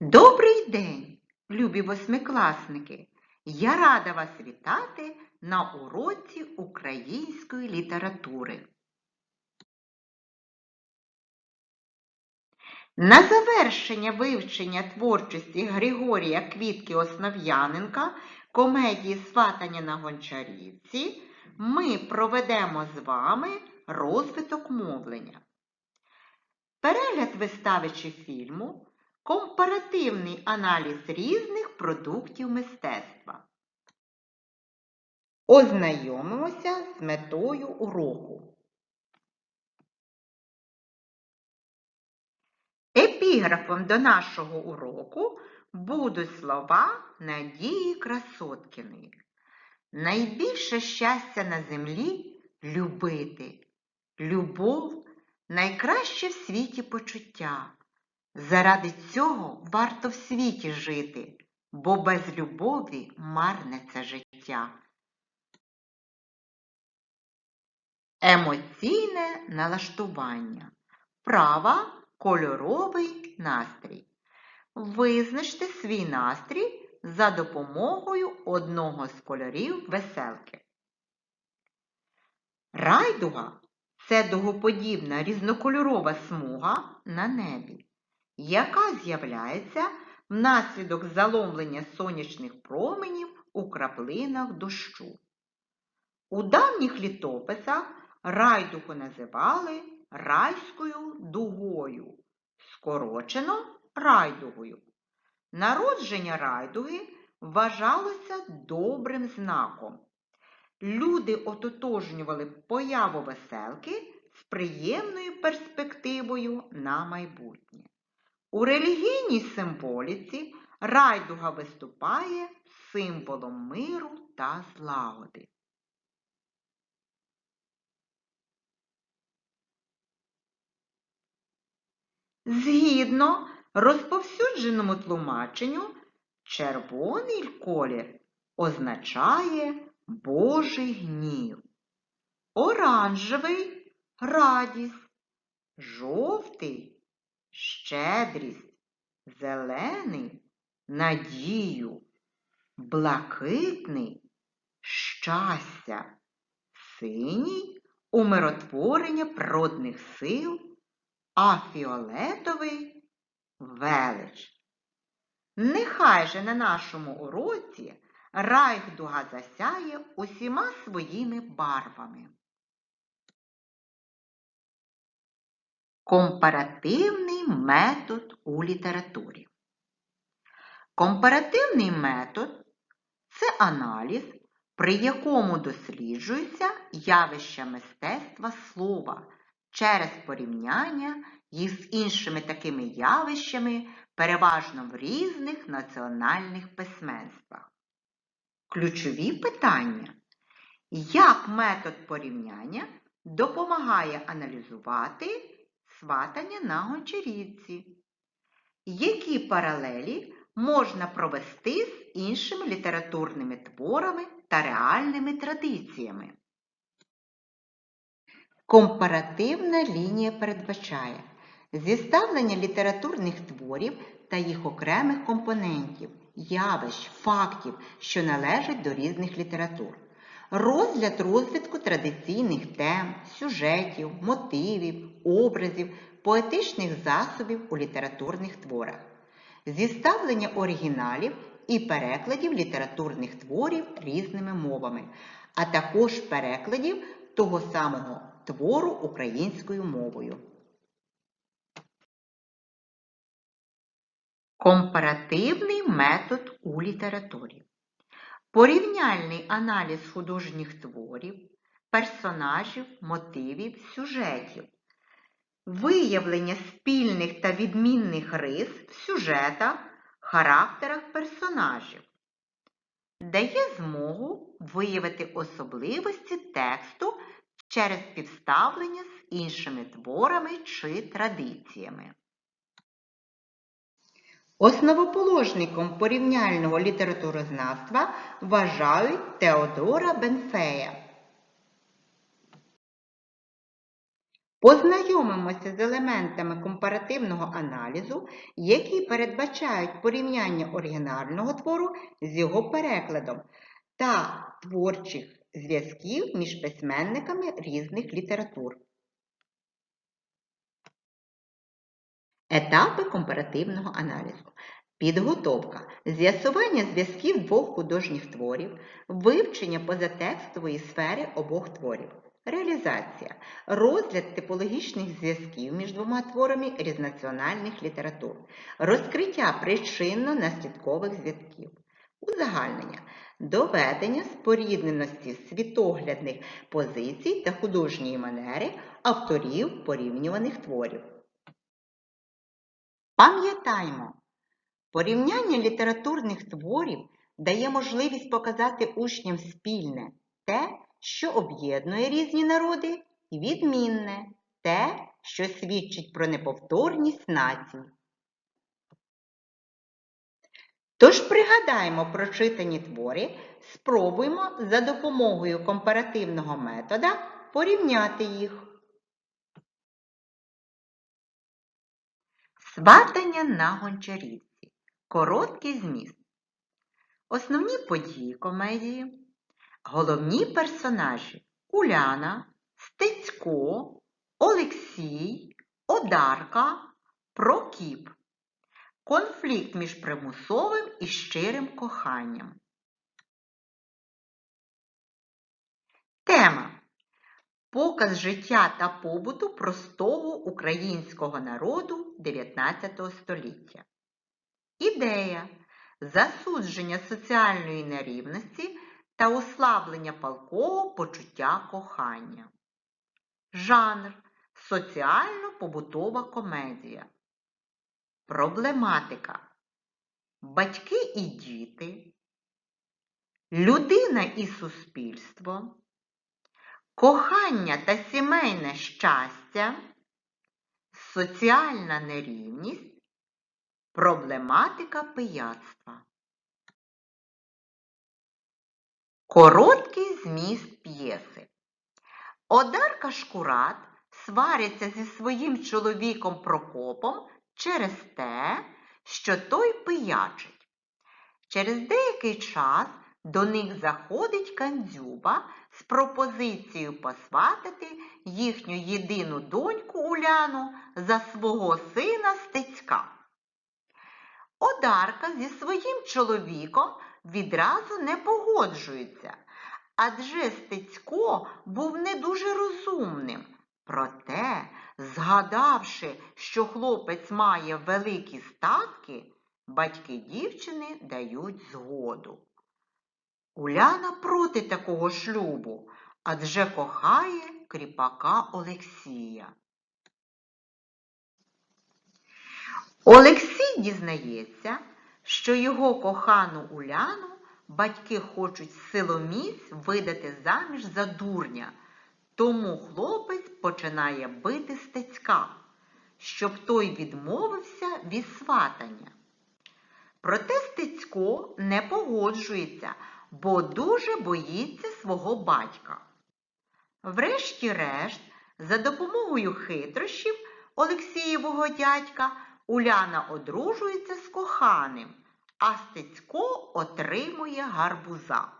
Добрий день, любі восьмикласники! Я рада вас вітати на уроці української літератури. На завершення вивчення творчості Григорія Квітки Основ'яненка комедії Сватання на Гончарівці ми проведемо з вами розвиток мовлення. Перегляд вистави чи фільму Компаративний аналіз різних продуктів мистецтва. Ознайомимося з метою уроку. Епіграфом до нашого уроку будуть слова Надії Красоткіної. Найбільше щастя на землі любити. Любов найкраще в світі почуття. Заради цього варто в світі жити, бо без любові марне це життя. Емоційне налаштування. Права кольоровий настрій. Визначте свій настрій за допомогою одного з кольорів веселки. Райдуга це дугоподібна різнокольорова смуга на небі яка з'являється внаслідок заломлення сонячних променів у краплинах дощу. У давніх літописах райдугу називали райською дугою, скорочено райдугою. Народження райдуги вважалося добрим знаком. Люди ототожнювали появу веселки з приємною перспективою на майбутнє. У релігійній символіці райдуга виступає символом миру та злагоди. Згідно розповсюдженому тлумаченню, червоний колір означає Божий гнів, оранжевий радість, жовтий щедрість, зелений надію, блакитний щастя, синій умиротворення природних сил, а фіолетовий велич. Нехай же на нашому уроці Райхдуга засяє усіма своїми барвами. Компаративний метод у літературі. Компаративний метод це аналіз, при якому досліджуються явища мистецтва слова через порівняння їх з іншими такими явищами, переважно в різних національних письменствах. Ключові питання. Як метод порівняння допомагає аналізувати сватання на гончарівці. Які паралелі можна провести з іншими літературними творами та реальними традиціями? Компаративна лінія передбачає зіставлення літературних творів та їх окремих компонентів, явищ, фактів, що належать до різних літератур. Розгляд розвитку традиційних тем, сюжетів, мотивів, образів, поетичних засобів у літературних творах, зіставлення оригіналів і перекладів літературних творів різними мовами, а також перекладів того самого твору українською мовою. Компаративний метод у літературі. Порівняльний аналіз художніх творів, персонажів, мотивів, сюжетів, виявлення спільних та відмінних рис в сюжетах, характерах персонажів, дає змогу виявити особливості тексту через співставлення з іншими творами чи традиціями. Основоположником порівняльного літературознавства вважають Теодора Бенфея. Познайомимося з елементами компаративного аналізу, які передбачають порівняння оригінального твору з його перекладом та творчих зв'язків між письменниками різних літератур. Етапи компаративного аналізу. Підготовка, з'ясування зв'язків двох художніх творів, вивчення позатекстової сфери обох творів. Реалізація. Розгляд типологічних зв'язків між двома творами різнаціональних літератур. Розкриття причинно-наслідкових зв'язків. Узагальнення. Доведення спорідненості світоглядних позицій та художньої манери авторів порівнюваних творів. Пам'ятаймо, порівняння літературних творів дає можливість показати учням спільне те, що об'єднує різні народи, і відмінне те, що свідчить про неповторність націй. Тож пригадаємо прочитані твори, спробуємо за допомогою компаративного метода порівняти їх. Сватання на гончарівці. Короткий зміст. Основні події комедії. Головні персонажі Уляна, Стецько, Олексій, Одарка, Прокіп. Конфлікт між примусовим і щирим коханням. Тема Показ життя та побуту простого українського народу 19 століття. Ідея засудження соціальної нерівності та услаблення палкого почуття кохання. Жанр соціально-побутова комедія. Проблематика. Батьки і діти. Людина і суспільство. Кохання та сімейне щастя, соціальна нерівність, проблематика пияцтва. Короткий зміст п'єси. Одарка Шкурат свариться зі своїм чоловіком Прокопом через те, що той пиячить. Через деякий час до них заходить Кандзюба з пропозицією посватати їхню єдину доньку Уляну за свого сина Стецька. Одарка зі своїм чоловіком відразу не погоджується, адже Стецько був не дуже розумним. Проте, згадавши, що хлопець має великі статки, батьки дівчини дають згоду. Уляна проти такого шлюбу, адже кохає кріпака Олексія. Олексій дізнається, що його кохану Уляну батьки хочуть силоміць видати заміж за дурня, тому хлопець починає бити стецька, щоб той відмовився від сватання. Проте Стецько не погоджується, бо дуже боїться свого батька. Врешті-решт, за допомогою хитрощів Олексієвого дядька Уляна одружується з коханим, а Стецько отримує гарбуза.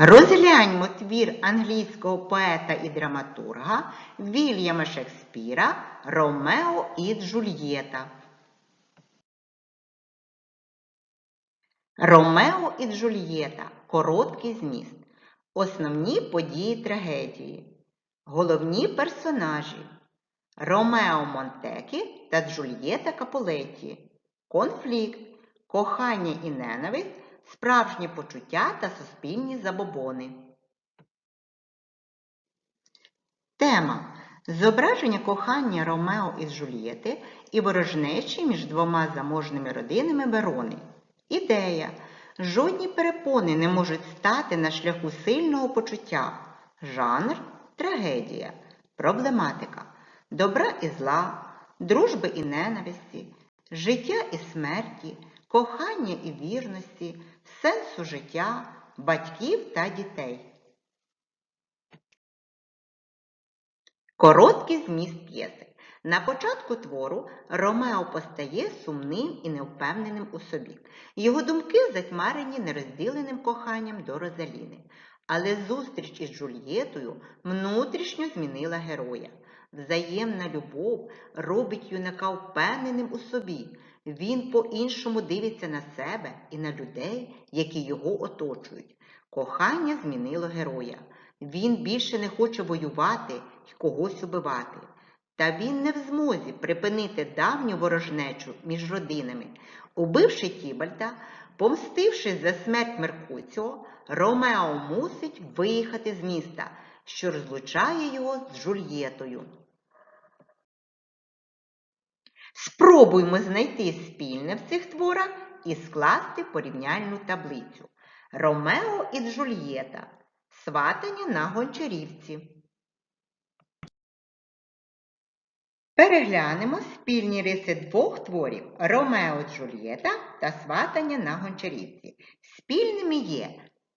Розгляньмо твір англійського поета і драматурга Вільяма Шекспіра Ромео і Джульєта. Ромео і Джульєта. Короткий зміст. Основні події трагедії. Головні персонажі. Ромео Монтекі та Джульєта Капулетті. Конфлікт, кохання і ненависть, справжні почуття та суспільні забобони. Тема Зображення кохання Ромео із Джульєти і ворожнечі між двома заможними родинами Верони. Ідея. Жодні перепони не можуть стати на шляху сильного почуття. Жанр трагедія, проблематика, добра і зла, дружби і ненависті, життя і смерті, кохання і вірності, сенсу життя, батьків та дітей. Короткий зміст п'єси. На початку твору Ромео постає сумним і невпевненим у собі. Його думки затьмарені нерозділеним коханням до Розаліни. Але зустріч із Джульєтою внутрішньо змінила героя. Взаємна любов робить юнака впевненим у собі. Він по-іншому дивиться на себе і на людей, які його оточують. Кохання змінило героя. Він більше не хоче воювати і когось убивати. Та він не в змозі припинити давню ворожнечу між родинами. Убивши Тібальда, помстившись за смерть Меркуціо, Ромео мусить виїхати з міста, що розлучає його з Джульєтою. Спробуймо знайти спільне в цих творах і скласти порівняльну таблицю. Ромео і Джульєта. Сватання на гончарівці. Переглянемо спільні риси двох творів Ромео Джульєта та Сватання на гончарівці. Спільними є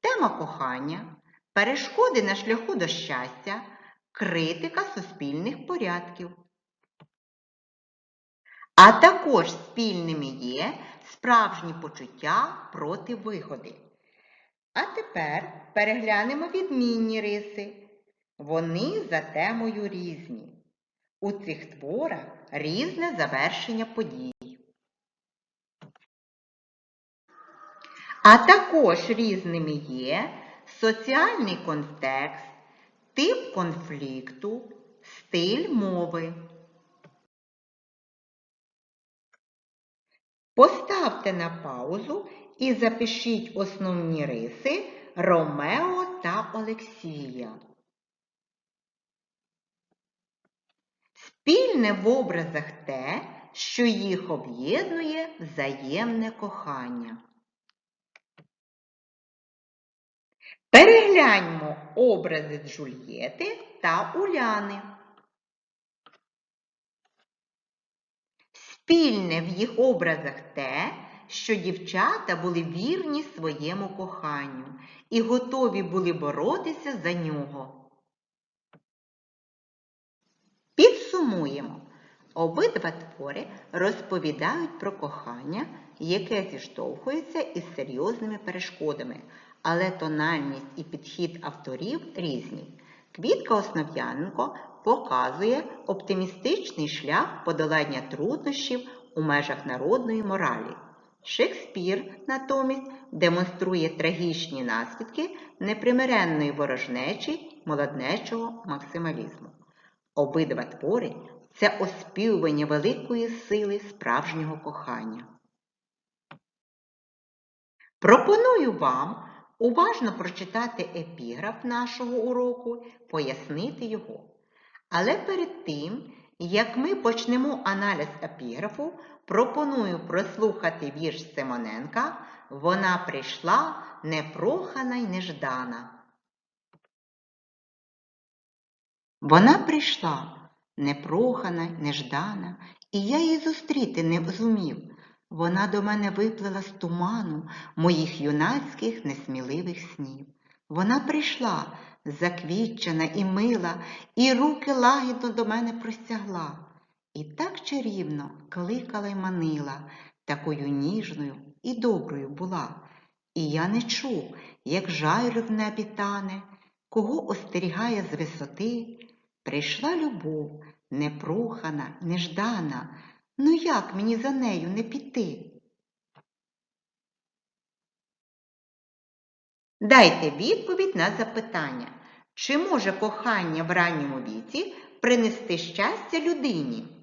тема кохання, перешкоди на шляху до щастя, критика суспільних порядків. А також спільними є справжні почуття проти вигоди. А тепер переглянемо відмінні риси. Вони за темою різні. У цих творах різне завершення подій. А також різними є соціальний контекст, тип конфлікту, стиль мови. Поставте на паузу і запишіть основні риси Ромео та Олексія. Спільне в образах те, що їх об'єднує взаємне кохання. Перегляньмо образи Джульєти та Уляни. Спільне в їх образах те, що дівчата були вірні своєму коханню і готові були боротися за нього. Підсумуємо. Обидва твори розповідають про кохання, яке зіштовхується із серйозними перешкодами, але тональність і підхід авторів різні. Квітка Основ'яненко показує оптимістичний шлях подолання труднощів у межах народної моралі. Шекспір натомість демонструє трагічні наслідки непримиренної ворожнечі молоднечого максималізму. Обидва твори це оспівування великої сили справжнього кохання. Пропоную вам уважно прочитати епіграф нашого уроку, пояснити його. Але перед тим, як ми почнемо аналіз епіграфу, пропоную прослухати вірш Симоненка Вона прийшла непрохана й неждана. Вона прийшла непрохана, неждана, і я її зустріти не зумів. Вона до мене виплила з туману моїх юнацьких несміливих снів. Вона прийшла заквітчена і мила, і руки лагідно до мене простягла, і так чарівно кликала й манила, такою ніжною і доброю була. І я не чув, як жайр в небі тане, кого остерігає з висоти. Прийшла любов, непрохана, неждана. Ну як мені за нею не піти? Дайте відповідь на запитання, чи може кохання в ранньому віці принести щастя людині?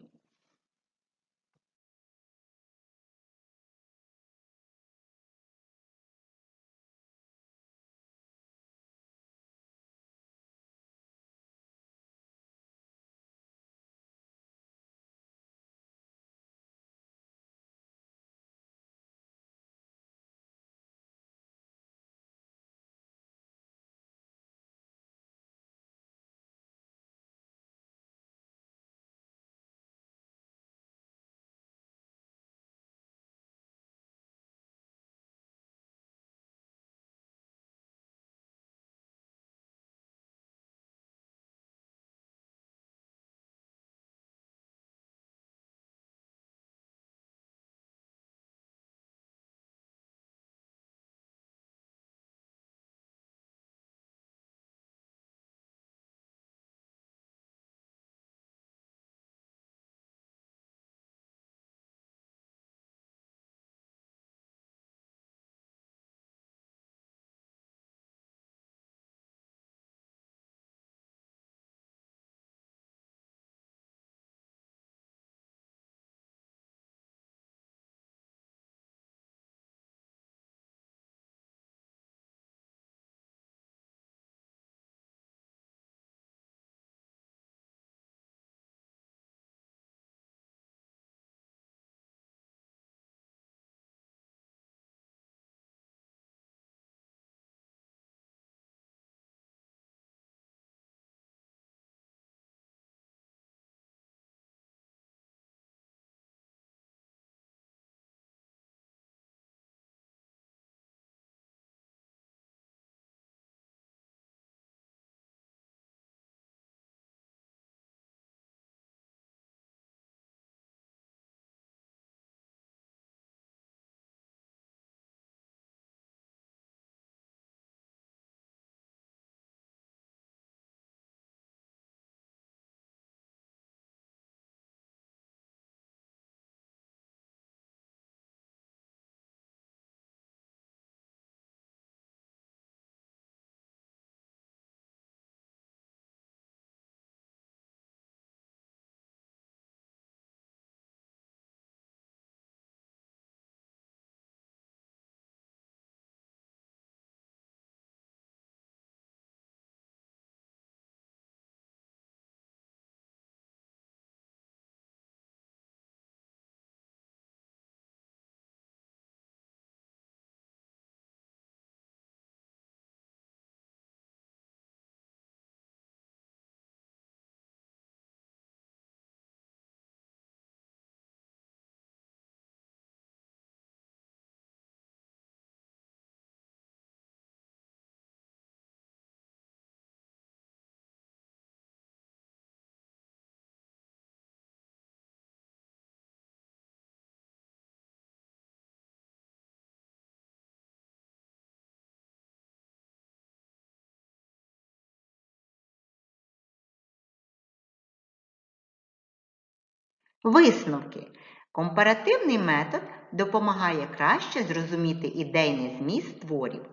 Висновки. Компаративний метод допомагає краще зрозуміти ідейний зміст творів,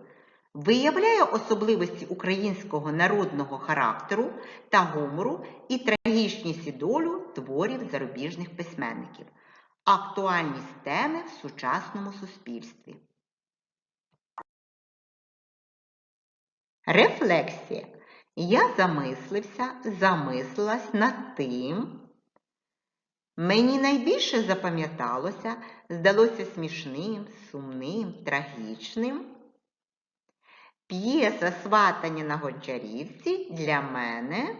виявляє особливості українського народного характеру та гумору і трагічність і долю творів зарубіжних письменників, актуальність теми в сучасному суспільстві. Рефлексія. Я замислився, замислилась над тим. Мені найбільше запам'яталося, здалося смішним, сумним, трагічним. П'єса сватання на Гончарівці для мене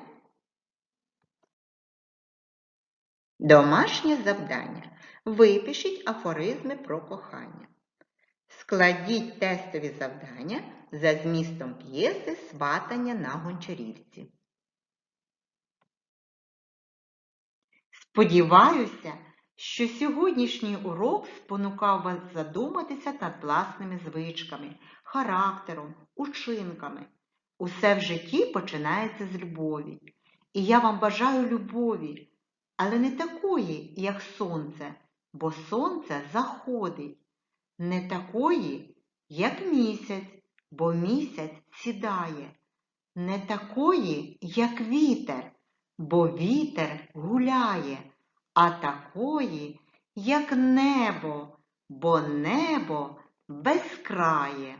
домашнє завдання. Випишіть афоризми про кохання. Складіть тестові завдання за змістом п'єси сватання на Гончарівці. Сподіваюся, що сьогоднішній урок спонукав вас задуматися над власними звичками, характером, учинками. Усе в житті починається з любові. І я вам бажаю любові, але не такої, як сонце, бо сонце заходить, не такої, як місяць, бо місяць сідає, не такої, як вітер, бо вітер гуляє, а такої, як небо, бо небо безкрає.